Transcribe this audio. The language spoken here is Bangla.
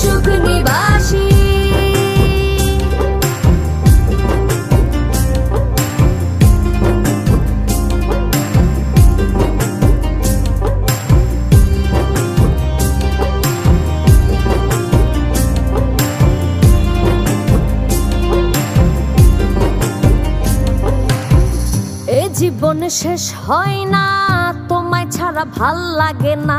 সুখ নিবাসী। জীবন শেষ হয় না তোমায় ছাড়া ভালো লাগে না।